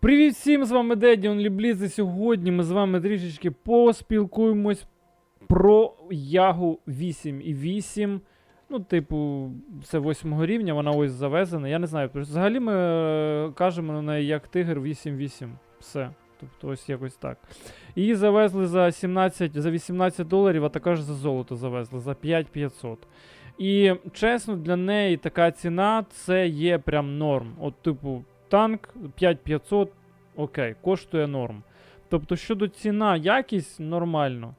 Привіт всім, з вами Деді Онлібліз, і сьогодні ми з вами трішечки поспілкуємось про Ягу 8.8. Ну, типу, це 8 рівня, вона ось завезена. Я не знаю. Взагалі ми е, кажемо на неї як Тигр 8.8. Все. Тобто ось якось так. Її завезли за 17, за 18 доларів, а також за золото завезли за 5500. І чесно, для неї така ціна це є прям норм. От, типу, танк 5500, окей, коштує норм. Тобто, щодо ціна, якість нормально.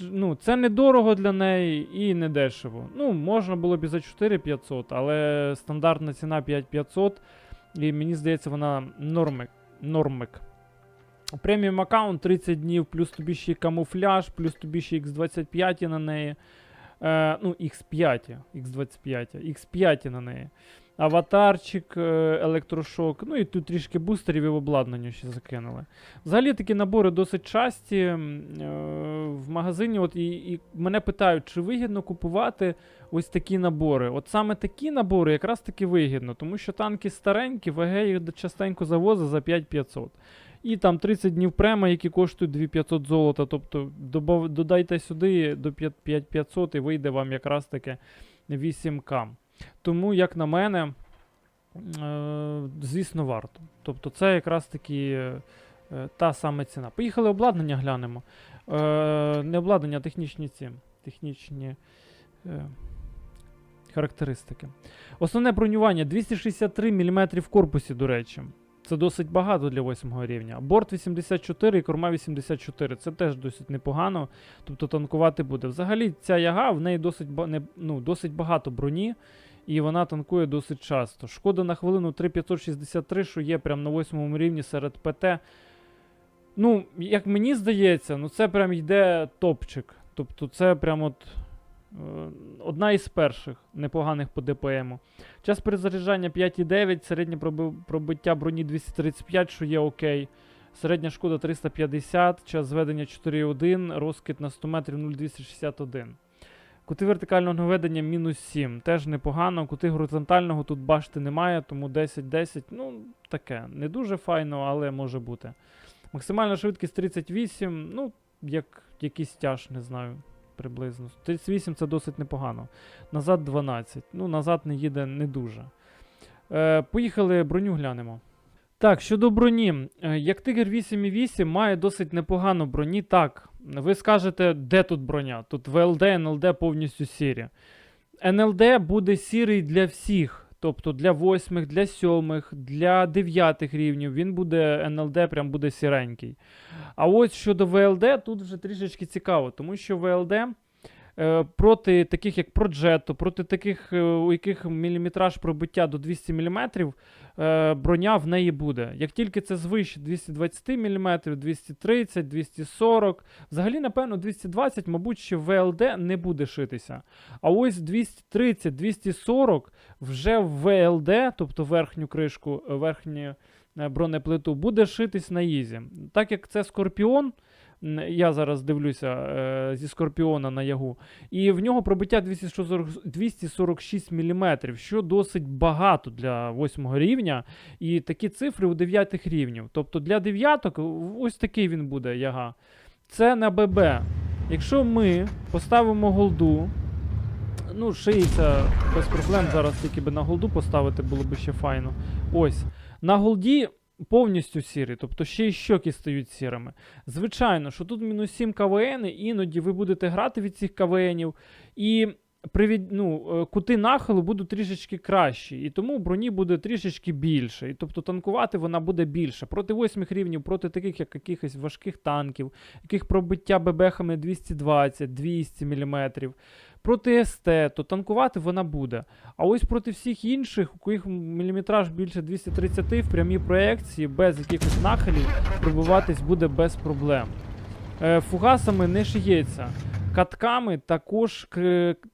Ну, це недорого для неї і не дешево. Ну, можна було б і за 4500, але стандартна ціна 5500. І мені здається, вона нормик. нормик. Преміум аккаунт 30 днів, плюс тобі ще камуфляж, плюс тобі ще X25 на неї. Е, ну, X5, X25, X5 на неї. Аватарчик, е, електрошок, ну і тут трішки бустерів і обладнання ще закинули. Взагалі такі набори досить часті е, в магазині. От і, і мене питають, чи вигідно купувати ось такі набори. От саме такі набори якраз таки вигідно, тому що танки старенькі, ВГ їх частенько завозить за 5500. І там 30 днів према, які коштують 2500 золота. Тобто додайте сюди до 5500 і вийде вам якраз таки 8К. Тому, як на мене, е, звісно, варто. Тобто, це якраз таки е, е, та саме ціна. Поїхали обладнання глянемо. Не обладнання, а технічні ці. Технічні характеристики. Основне бронювання 263 мм в корпусі, до речі. Це досить багато для 8 рівня. Борт 84 і корма 84. Це теж досить непогано. Тобто танкувати буде. Взагалі, ця яга в неї досить, ну, досить багато броні, і вона танкує досить часто. Шкода на хвилину 3563, що є прямо на 8 рівні серед ПТ. Ну, як мені здається, ну це прям йде топчик. Тобто, це прям от. е, Одна із перших непоганих по ДПМу. Час перезаряджання 5,9, середнє пробиття броні 235, що є окей. Середня шкода 350, час зведення 4,1, розкид на 100 метрів 0,261. Кути вертикального наведення мінус 7. Теж непогано. Кути горизонтального тут башти немає, тому 10-10. Ну, таке. Не дуже файно, але може бути. Максимальна швидкість 38, ну, як якийсь тяж, не знаю. Приблизно. 38 це досить непогано. Назад 12. Ну, назад не їде не дуже. Е, поїхали броню глянемо. Так, щодо броні, е, як Тигр 8.8 має досить непогану броні. Так, ви скажете, де тут броня? Тут ВЛД, НЛД повністю сірі. НЛД буде сірий для всіх. Тобто для восьмих, для сьомих, для 9 рівнів він буде НЛД, прям буде сіренький. А ось щодо ВЛД, тут вже трішечки цікаво, тому що ВЛД проти таких як Progetto, проти таких, е, у яких міліметраж пробиття до 200 мм, е, броня в неї буде. Як тільки це звище 220 мм, 230, 240, взагалі, напевно, 220, мабуть, ще ВЛД не буде шитися. А ось 230, 240 вже в ВЛД, тобто верхню кришку, е, верхню е, бронеплиту, буде шитись на Ізі. Так як це Скорпіон, я зараз дивлюся е, зі Скорпіона на ягу, і в нього пробиття 240, 246 мм, що досить багато для 8 рівня. І такі цифри у 9 рівнів. Тобто для дев'яток ось такий він буде яга. Це на ББ. Якщо ми поставимо голду, ну, шиється без проблем. Зараз тільки би на голду поставити було б ще файно. Ось. На голді повністю сірі, тобто ще й щоки стають сірими. Звичайно, що тут мінус 7 КВН, іноді ви будете грати від цих КВНів, і привід, ну, е, кути нахилу будуть трішечки кращі, і тому броні буде трішечки більше. І тобто танкувати вона буде більше. Проти 8 рівнів, проти таких, як якихось важких танків, яких пробиття бебехами 220, 200 мм. Проти СТ, то танкувати вона буде. А ось проти всіх інших, у яких міліметраж більше 230 в прямій проекції, без якихось нахилів, пробиватись буде без проблем. Е, фугасами не шиється. Катками також,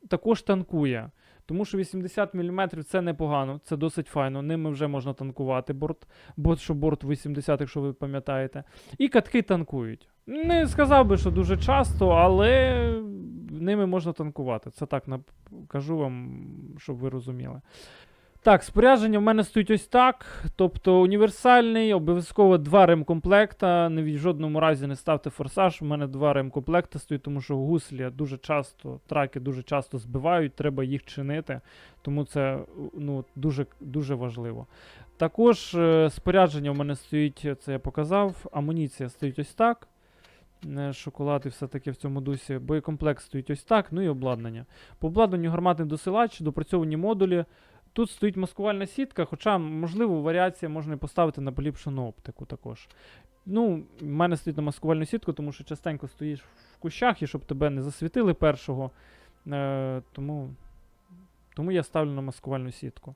також танкує. Тому що 80 мм це непогано, це досить файно. Ними вже можна танкувати борт, бо що борт 80, якщо ви пам'ятаєте. І катки танкують. Не сказав би, що дуже часто, але ними можна танкувати. Це так кажу вам, щоб ви розуміли. Так, спорядження в мене стоїть ось так. Тобто універсальний, обов'язково два ремкомплекта. Не в жодному разі не ставте форсаж. У мене два ремкомплекта стоїть, тому що гуслі дуже часто, траки дуже часто збивають, треба їх чинити. Тому це ну, дуже, дуже важливо. Також е, спорядження в мене стоїть, це я показав. Амуніція стоїть ось так. Е, Шоколад і все таке в цьому дусі. Боєкомплект стоїть ось так, ну і обладнання. По обладнанню гарматний досилач, допрацьовані модулі. Тут стоїть маскувальна сітка, хоча, можливо, варіація можна поставити на поліпшену оптику також. Ну, в мене стоїть на маскувальну сітку, тому що частенько стоїш в кущах і щоб тебе не засвітили першого. Е, тому, тому я ставлю на маскувальну сітку.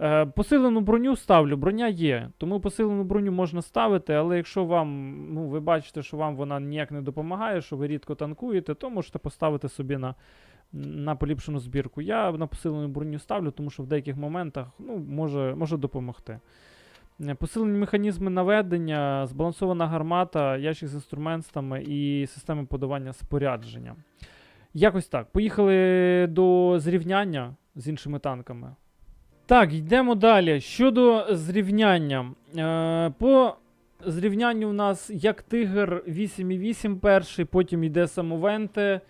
Е, посилену броню ставлю, броня є. Тому посилену броню можна ставити, але якщо вам, ну, ви бачите, що вам вона ніяк не допомагає, що ви рідко танкуєте, то можете поставити собі на на поліпшену збірку. Я на посилену броню ставлю, тому що в деяких моментах ну, може, може допомогти. Е, Посилені механізми наведення, збалансована гармата, ящик з інструментами і системи подавання спорядження. Якось так. Поїхали до зрівняння з іншими танками. Так, йдемо далі. Щодо зрівняння. Е, по зрівнянню у нас як Тигр 8.8 перший, потім йде самовенте.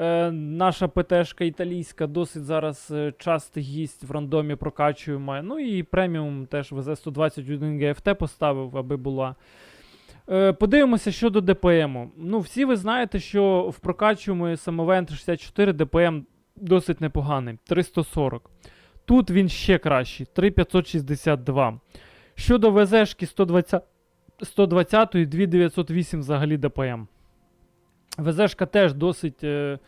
Е, наша ПТшка італійська досить зараз е, частий гість в рандомі прокачуємо. Ну і преміум теж ВЗ-121 ГФТ поставив, аби була. Е, подивимося щодо ДПМу. Ну, всі ви знаєте, що в прокачуємо самовент 64 ДПМ досить непоганий 340. Тут він ще кращий 3562. Щодо ВЗшки 120, 120 і 2908 взагалі ДПМ. ВЗшка теж досить, е,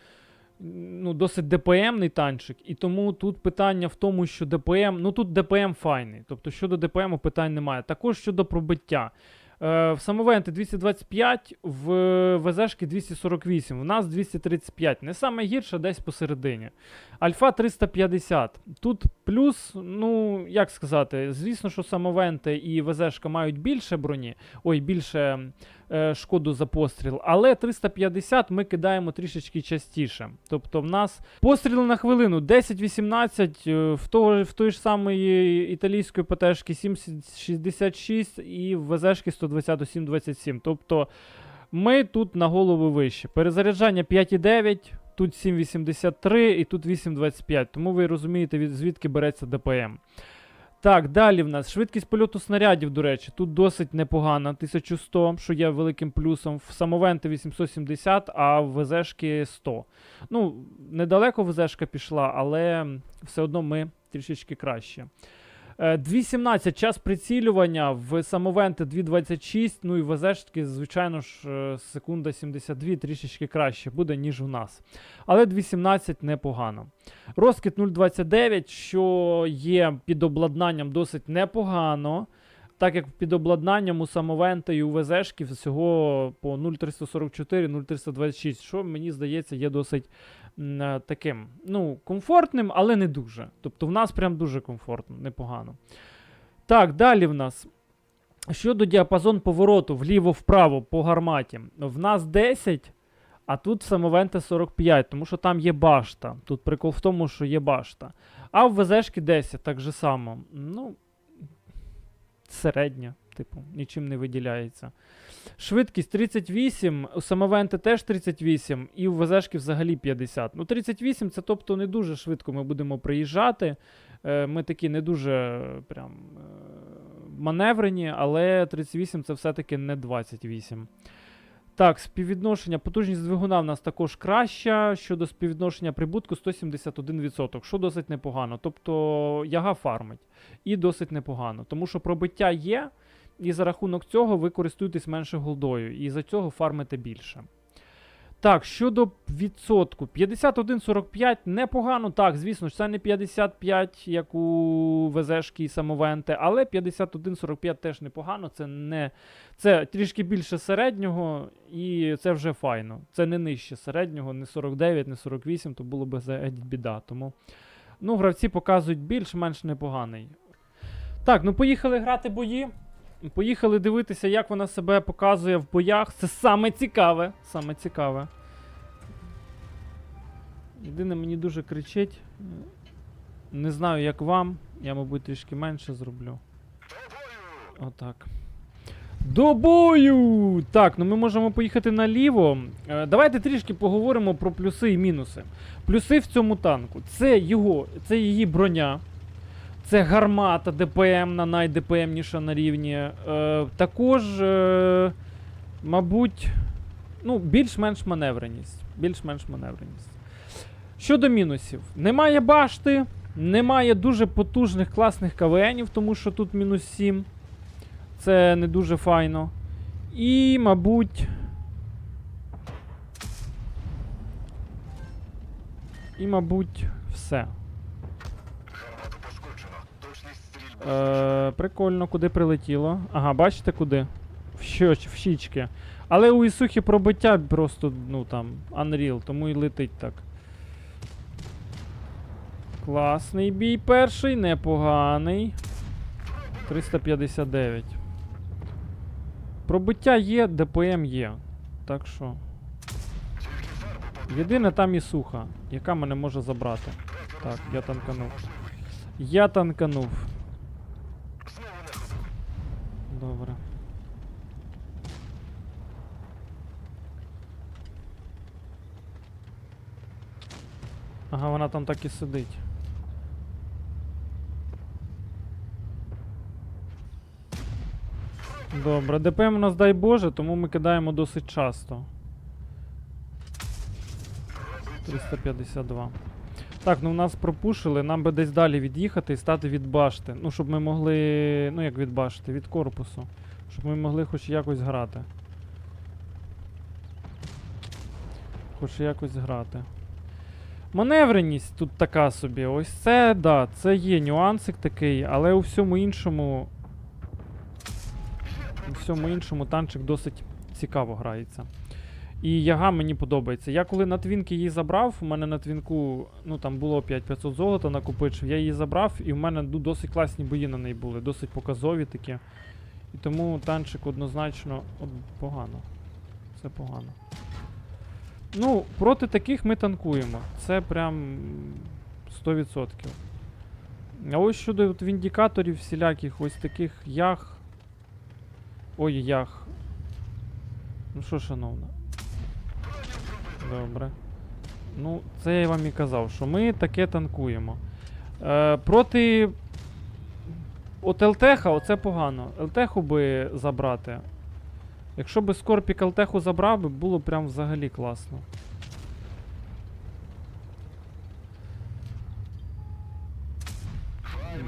ну, досить ДПМний танчик, і тому тут питання в тому, що ДПМ, ну тут ДПМ файний. Тобто щодо ДПМу питань немає. Також щодо пробиття. Е, в самовенти 225, в ВЗшки 248, в нас 235. Не саме гірше, десь посередині. Альфа 350. Тут плюс, ну, як сказати, звісно, що самовенти і ВЗшка мають більше броні, ой, більше е, шкоду за постріл, але 350 ми кидаємо трішечки частіше. Тобто в нас постріли на хвилину 10-18, е, в, того, в той ж самої італійської ПТшки 7,66 і в ВЗшки 120 7,27. Тобто ми тут на голову вище. Перезаряджання 5,9. Тут 7,83 і тут 8,25. Тому ви розумієте, звідки береться ДПМ. Так, далі в нас швидкість польоту снарядів, до речі, тут досить непогана. 1100, що є великим плюсом. В самовенти 870, а в ВЗшки 100. Ну, недалеко ВЗшка пішла, але все одно ми трішечки краще. Е, 2.17 час прицілювання, в самовенти 2.26, ну і в ВЗшки, звичайно ж, е, секунда 72 трішечки краще буде, ніж у нас. Але 2.17 непогано. Розкид 0.29, що є під обладнанням досить непогано. Так як під обладнанням у самовента і у ВЗшки всього по 0.344, 0.326, що мені здається є досить е, таким ну, комфортним, але не дуже. Тобто в нас прям дуже комфортно, непогано. Так, далі в нас. Щодо діапазон повороту вліво-вправо по гарматі, в нас 10, а тут самовенте 45, тому що там є башта. Тут прикол в тому, що є башта. А в ВЗшки 10, так же само. Ну, середня, типу, нічим не виділяється. Швидкість 38, у самовенти теж 38, і у ВЗшки взагалі 50. Ну, 38 це тобто не дуже швидко ми будемо приїжджати. Е, Ми такі не дуже е, прям е, маневрені, але 38 це все-таки не 28. Так, співвідношення, потужність двигуна в нас також краща. Щодо співвідношення прибутку 171%, що досить непогано. Тобто яга фармить. І досить непогано. Тому що пробиття є, і за рахунок цього ви користуєтесь менше голдою, і за цього фармите більше. Так, щодо відсотку, 51,45 непогано. Так, звісно ж, це не 55, як у ВЗшки і самовенти, але 51,45 теж непогано. Це не це трішки більше середнього, і це вже файно. Це не нижче середнього, не 49, не 48, то було б біда. Тому ну, гравці показують більш-менш непоганий. Так, ну поїхали грати бої. Поїхали дивитися, як вона себе показує в боях. Це саме цікаве. Саме цікаве. Єдине, мені дуже кричить. Не знаю, як вам. Я, мабуть, трішки менше зроблю. Отак. До бою! Так, ну ми можемо поїхати наліво. Е, давайте трішки поговоримо про плюси і мінуси. Плюси в цьому танку. Це його, це її броня. Це гармата ДПМна, найдепемніша на рівні. Е, також, е, мабуть, ну, більш-менш маневреність. Більш-менш маневреність. Щодо мінусів, немає башти, немає дуже потужних класних КВНів, тому що тут мінус 7. Це не дуже файно. І, мабуть. І, мабуть, все. Е, прикольно, куди прилетіло. Ага, бачите куди? В, щоч, в щічки. Але у Ісухи пробиття просто, ну там, Unreal, тому і летить так. Класний бій перший, непоганий. 359. Пробиття є, ДПМ є. Так що. Єдине там Ісуха, яка мене може забрати. Так, я танканув. Я танканув. Добре. Ага, вона там так і сидить. Добре, ДПМ у нас дай Боже, тому ми кидаємо досить часто. 352. Так, ну в нас пропушили, нам би десь далі від'їхати і стати від башти. Ну, щоб ми могли. Ну як від башти, від корпусу. Щоб ми могли хоч якось грати. Хоч якось грати. Маневреність тут така собі. Ось це, да, це є нюансик такий, але у всьому іншому. У всьому іншому танчик досить цікаво грається. І яга мені подобається. Я коли на твінки її забрав, у мене на твінку ну там було 5500 золота накопичив, я її забрав, і в мене ну, досить класні бої на неї були, досить показові такі. І тому танчик однозначно от, погано. Це погано. Ну, проти таких ми танкуємо. Це прям 100%. А ось щодо от віндикаторів всіляких, ось таких ях. Ой, ях. Ну що, шановна. Добре. Ну, це я вам і казав, що ми таке танкуємо. Е, проти. От ЛТХа, оце погано. ЛТХу би забрати. Якщо би Скорпік ЛТХу забрав, би було прям взагалі класно.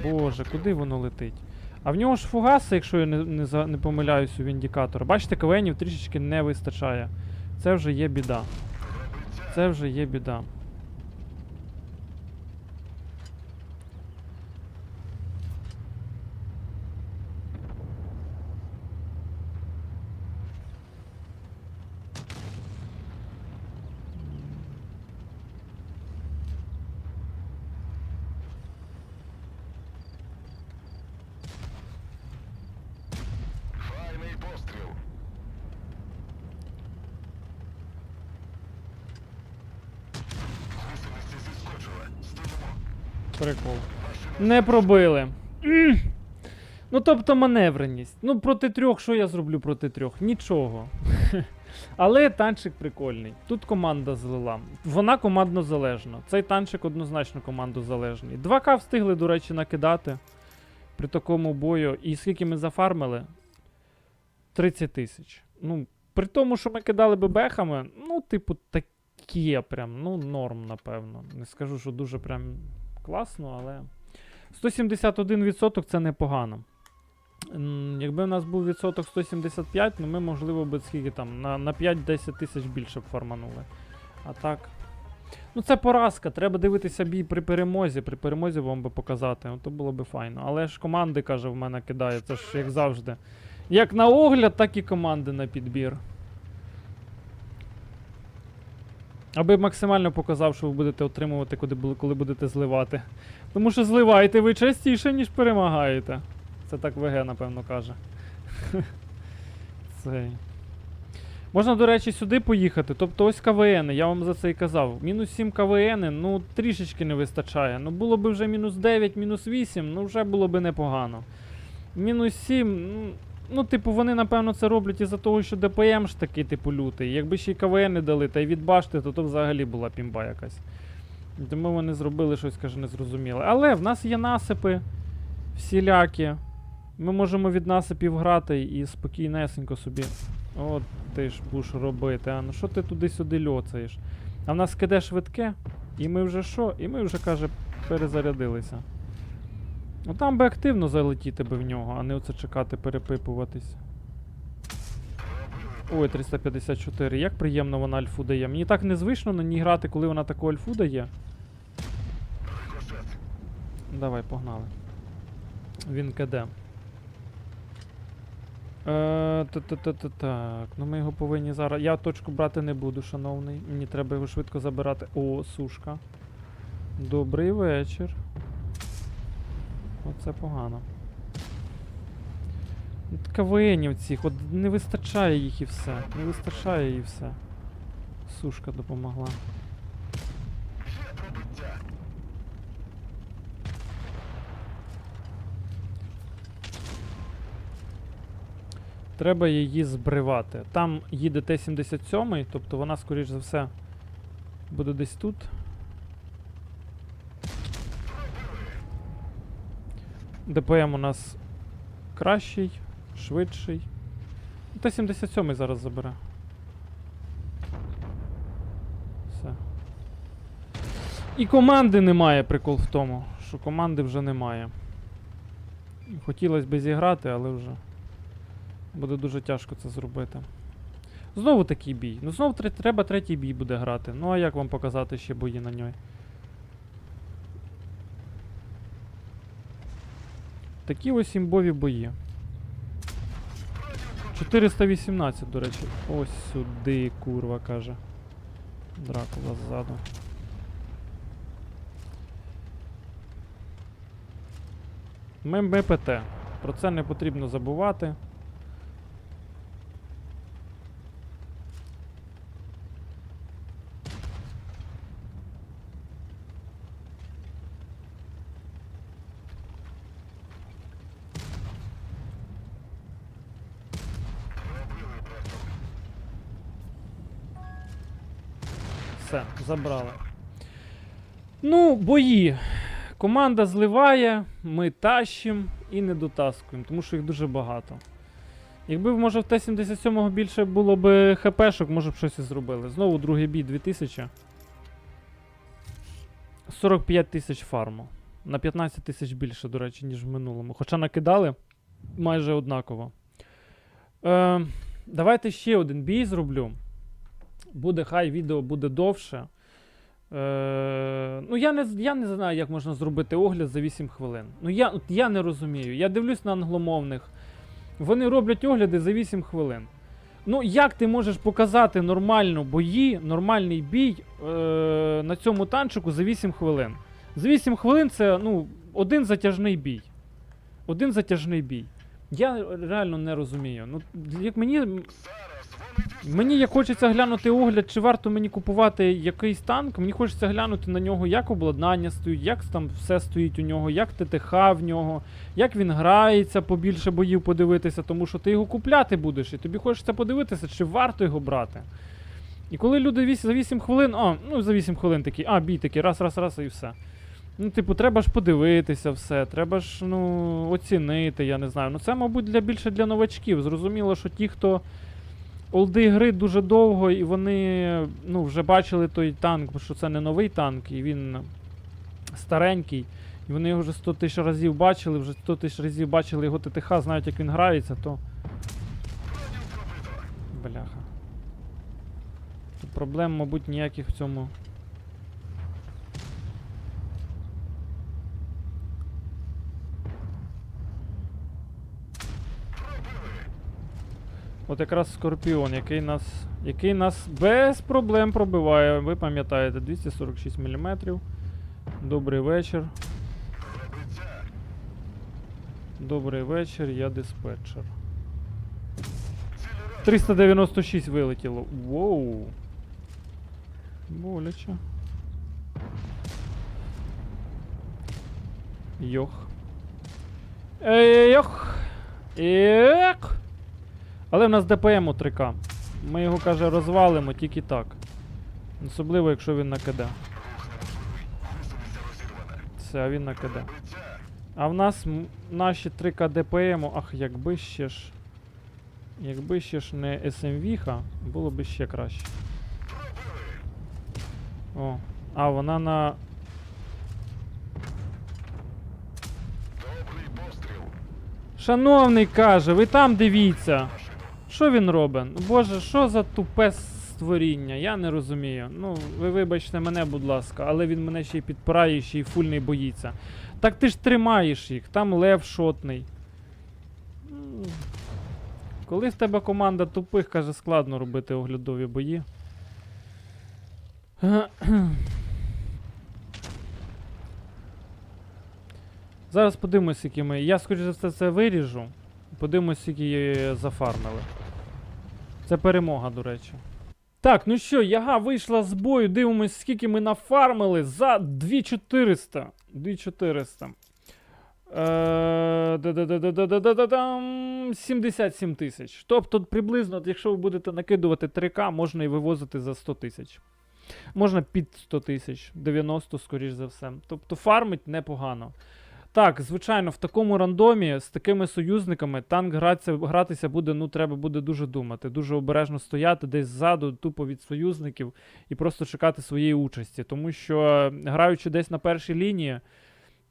Боже, куди воно летить? А в нього ж фугаси, якщо я не, не, за- не помиляюсь у Віндікатора. Бачите, КВНів трішечки не вистачає. Це вже є біда. Це вже є біда. Файний постріл. Гусениця зіскочила. Стоїмо. Прикол. Не пробили. Ну, тобто маневреність. Ну, проти трьох, що я зроблю проти трьох? Нічого. Але танчик прикольний. Тут команда злила. Вона командно залежна. Цей танчик однозначно командозалежний. 2К встигли, до речі, накидати при такому бою. І скільки ми зафармили? 30 тисяч. Ну, при тому, що ми кидали бебехами, ну, типу, таке прям, ну, норм, напевно. Не скажу, що дуже прям класно, але. 171% це непогано. Якби у нас був відсоток 175, ну ми, можливо, би скільки там, на, на 5-10 тисяч більше б фарманули. А так. Ну, це поразка. Треба дивитися бій при перемозі. При перемозі вам би показати. Ну, то було би файно. Але ж команди, каже, в мене кидає. Це ж як завжди. Як на огляд, так і команди на підбір. Аби максимально показав, що ви будете отримувати, коли, будете зливати. Тому що зливаєте ви частіше, ніж перемагаєте. Це так ВГ, напевно, каже. Цей. Можна, до речі, сюди поїхати. Тобто ось КВН, я вам за це і казав. Мінус 7 КВН, ну трішечки не вистачає. Ну було б вже мінус 9, мінус 8, ну вже було б непогано. Мінус 7, ну, ну, типу, вони, напевно, це роблять із-за того, що ДПМ ж такий, типу, лютий. Якби ще й КВН не дали, та й від башти, то то взагалі була пімба якась. Тому вони зробили щось, каже, незрозуміле. Але в нас є насипи всілякі. Ми можемо від насипів грати і спокійнесенько собі. От ти ж будеш робити, а ну що ти туди-сюди льоцаєш? А в нас киде швидке, і ми вже що? І ми вже, каже, перезарядилися. Ну там би активно залетіти би в нього, а не оце чекати, перепипуватись. Ой, 354. Як приємно вона альфу дає. Мені так незвично на ній грати, коли вона таку альфу дає. Давай, погнали. Він КД. Е, Так, ну ми його повинні зараз. Я точку брати не буду, шановний. Мені треба його швидко забирати. О, сушка. Добрий вечір. Оце погано. КВНів цих, от не вистачає їх і все. Не вистачає і все. Сушка допомогла. Треба її збривати. Там їде Т-77, тобто вона, скоріш за все, буде десь тут. ДПМ у нас кращий, швидший. Т-77 зараз забере. Все. І команди немає, прикол в тому, що команди вже немає. Хотілося б зіграти, але вже. Буде дуже тяжко це зробити. Знову такий бій. Ну знову треба третій бій буде грати. Ну а як вам показати ще бої на ній? Такі ось імбові бої. 418, до речі. Ось сюди, курва, каже. Дракула ззаду. Ми МПТ. Про це не потрібно забувати. Все, забрали. Ну, бої. Команда зливає, ми тащим і не дотаскуємо, тому що їх дуже багато. Якби, може, в Т-77 більше було б ХПшок, може б щось і зробили. Знову другий бій 2000. 45 тисяч фарму. На 15 тисяч більше, до речі, ніж в минулому. Хоча накидали майже однаково. Е, давайте ще один бій зроблю. Буде хай відео буде довше. Е, ну, я не, я не знаю, як можна зробити огляд за 8 хвилин. Ну, я, от я не розумію. Я дивлюсь на англомовних. Вони роблять огляди за 8 хвилин. Ну, як ти можеш показати нормально бої, нормальний бій е, на цьому танчику за 8 хвилин? За 8 хвилин це ну, один затяжний бій. Один затяжний бій. Я реально не розумію. Ну, як мені. Мені як хочеться глянути огляд, чи варто мені купувати якийсь танк. Мені хочеться глянути на нього, як обладнання стоїть, як там все стоїть у нього, як ТТХ в нього, як він грається, побільше боїв подивитися, тому що ти його купляти будеш, і тобі хочеться подивитися, чи варто його брати. І коли люди віс- за 8 хвилин, а, ну за 8 хвилин такі, а, бій такий, раз, раз, раз, і все. Ну, типу, треба ж подивитися все, треба ж ну, оцінити, я не знаю. Ну це, мабуть, для більше для новачків. Зрозуміло, що ті, хто олди гри дуже довго, і вони ну, вже бачили той танк, бо що це не новий танк, і він старенький. І вони його вже 100 тисяч разів бачили, вже 100 тисяч разів бачили його ТТХ, знають, як він грається, то. Бляха. Проблем, мабуть, ніяких в цьому. От якраз Скорпіон, який нас, який нас без проблем пробиває. Ви пам'ятаєте, 246 мм. Добрий вечір. Добрий вечір, я диспетчер. 396 вилетіло. Воу. Боляче. Йох. Ей, Йох. Але в нас ДПМ у 3К. Ми його, каже, розвалимо тільки так. Особливо, якщо він на КД. Все, а він на КД. А в нас наші 3К ДПМ, ах, якби ще ж. Якби ще ж не SMV-ха, було б ще краще. О, а вона на. Шановний каже, ви там дивіться. Що він робить? Боже, що за тупе створіння? Я не розумію. Ну, ви вибачте мене, будь ласка, але він мене ще й підпирає, ще й фульний боїться. Так ти ж тримаєш їх, там лев шотний. Коли в тебе команда тупих, каже, складно робити оглядові бої. Зараз подивимось, які ми. Я, скоріш за все, це виріжу. Подивимось, скільки зафармили. Це перемога, до речі. Так, ну що, яга вийшла з бою. Дивимось, скільки ми нафармили за 2400. 2400. Е, да-да-да-да-да-да-да-дам, 77 тисяч. Тобто, приблизно, якщо ви будете накидувати 3К, можна і вивозити за 100 тисяч. Можна під 100 тисяч, 90, скоріш за все. Тобто фармить непогано. Так, звичайно, в такому рандомі з такими союзниками танк гратися, гратися буде, ну, треба буде дуже думати, дуже обережно стояти десь ззаду, тупо від союзників, і просто чекати своєї участі. Тому що, граючи десь на першій лінії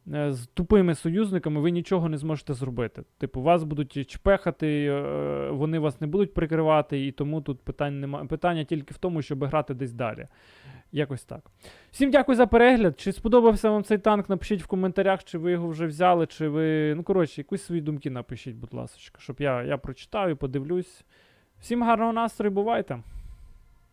з тупими союзниками, ви нічого не зможете зробити. Типу, вас будуть чпехати, е, вони вас не будуть прикривати, і тому тут питань нема... питання тільки в тому, щоб грати десь далі. Якось так. Всім дякую за перегляд. Чи сподобався вам цей танк? Напишіть в коментарях, чи ви його вже взяли, чи ви. Ну, коротше, якісь свої думки напишіть, будь ласка, щоб я, я прочитав і подивлюсь. Всім гарного настрою, бувайте!